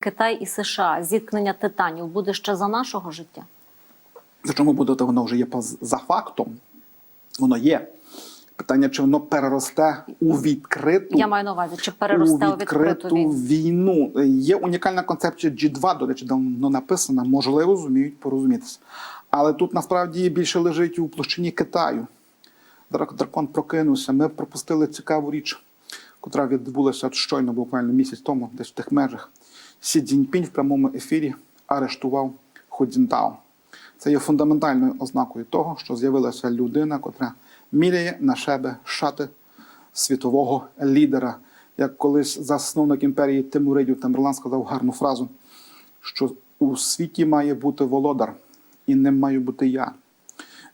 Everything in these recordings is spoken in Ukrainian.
Китай і США, зіткнення титанів буде ще за нашого життя? Чому буде, то воно вже є за фактом. Воно є. Питання, чи воно переросте у відкриту Я маю на увазі, чи переросте у відкриту війну? війну. Є унікальна концепція G2, до речі, давно написана. Можливо, зуміють порозумітися. Але тут насправді більше лежить у площині Китаю. Драк- Дракон прокинувся. Ми пропустили цікаву річ, котра відбулася щойно, буквально місяць тому, десь в тих межах. Сі Цзіньпінь в прямому ефірі арештував Ходзінтао. Це є фундаментальною ознакою того, що з'явилася людина, котра міряє на себе шати світового лідера. Як колись засновник імперії Тимуридів Тамерлан сказав гарну фразу, що у світі має бути володар, і ним маю бути я.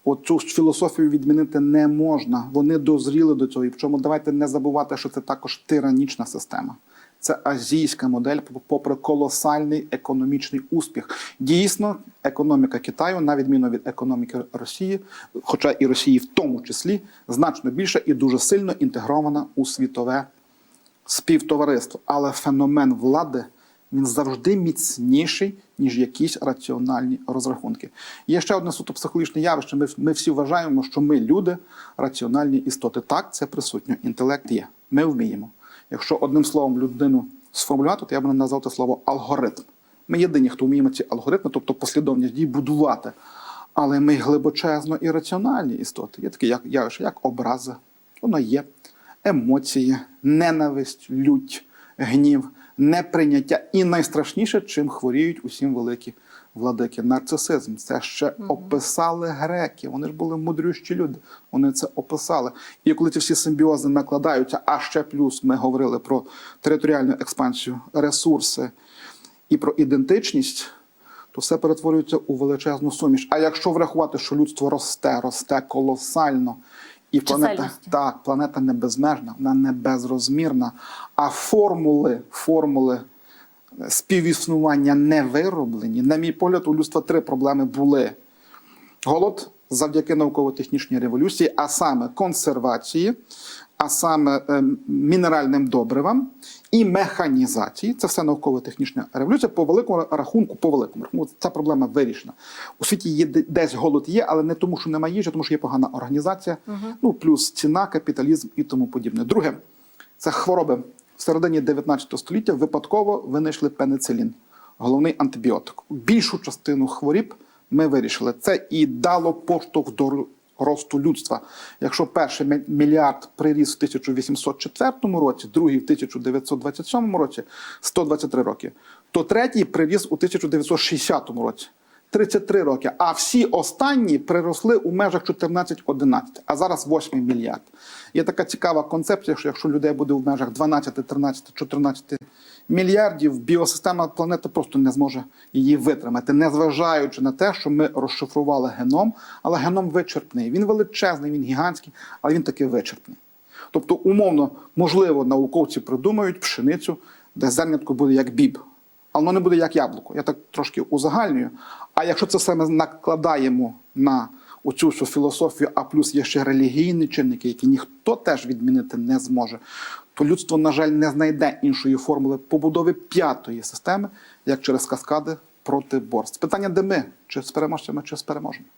От цю філософію відмінити не можна. Вони дозріли до цього. І причому давайте не забувати, що це також тиранічна система. Це азійська модель, попри колосальний економічний успіх. Дійсно, економіка Китаю, на відміну від економіки Росії, хоча і Росії в тому числі, значно більше і дуже сильно інтегрована у світове співтовариство. Але феномен влади він завжди міцніший, ніж якісь раціональні розрахунки. Є ще одне суто психологічне явище. Ми, ми всі вважаємо, що ми люди раціональні істоти. Так, це присутньо. Інтелект є. Ми вміємо. Якщо одним словом людину сформулювати, то я б назвав це слово алгоритм. Ми єдині, хто вміємо ці алгоритми, тобто послідовність дій будувати. Але ми глибочезно і раціональні істоти. Є таке як явище, як образи, воно є, емоції, ненависть, лють, гнів, неприйняття. І найстрашніше, чим хворіють усім великі владики. Нарцисизм. Це ще описали греки. Вони ж були мудрющі люди. Вони це описали. І коли ці всі симбіози накладаються, а ще плюс ми говорили про територіальну експансію, ресурси і про ідентичність то все перетворюється у величезну суміш. А якщо врахувати, що людство росте, росте колосально, і планета так, планета не безмежна, вона не безрозмірна, а формули, формули співіснування не вироблені. На мій погляд, у людства три проблеми були: голод завдяки науково-технічній революції, а саме консервації, а саме е, мінеральним добривам і механізації. Це все науково-технічна революція. По великому рахунку, по великому рахунку, ця проблема вирішена. У світі є десь голод є, але не тому, що немає їжі, а тому що є погана організація, ну плюс ціна, капіталізм і тому подібне. Друге, це хвороби. В середині 19 століття випадково винайшли пеницилін, головний антибіотик. Більшу частину хворіб ми вирішили. Це і дало поштовх до росту людства. Якщо перший мільярд приріс в 1804 році, другий в 1927 році, 123 роки, то третій приріс у 1960 році. 33 роки, а всі останні приросли у межах 14-11, а зараз 8 мільярд. Є така цікава концепція, що якщо людей буде в межах 12, 13, 14 мільярдів, біосистема планети просто не зможе її витримати, незважаючи на те, що ми розшифрували геном, але геном вичерпний. Він величезний, він гігантський, але він таки вичерпний. Тобто, умовно, можливо, науковці придумають пшеницю, де зернятко буде як біб, але воно не буде як яблуко. Я так трошки узагальнюю. А якщо це саме накладаємо на оцю всю філософію, а плюс є ще релігійні чинники, які ніхто теж відмінити не зможе, то людство, на жаль, не знайде іншої формули побудови п'ятої системи, як через каскади протиборств. Питання, де ми? Чи з переможцями, чи з переможними?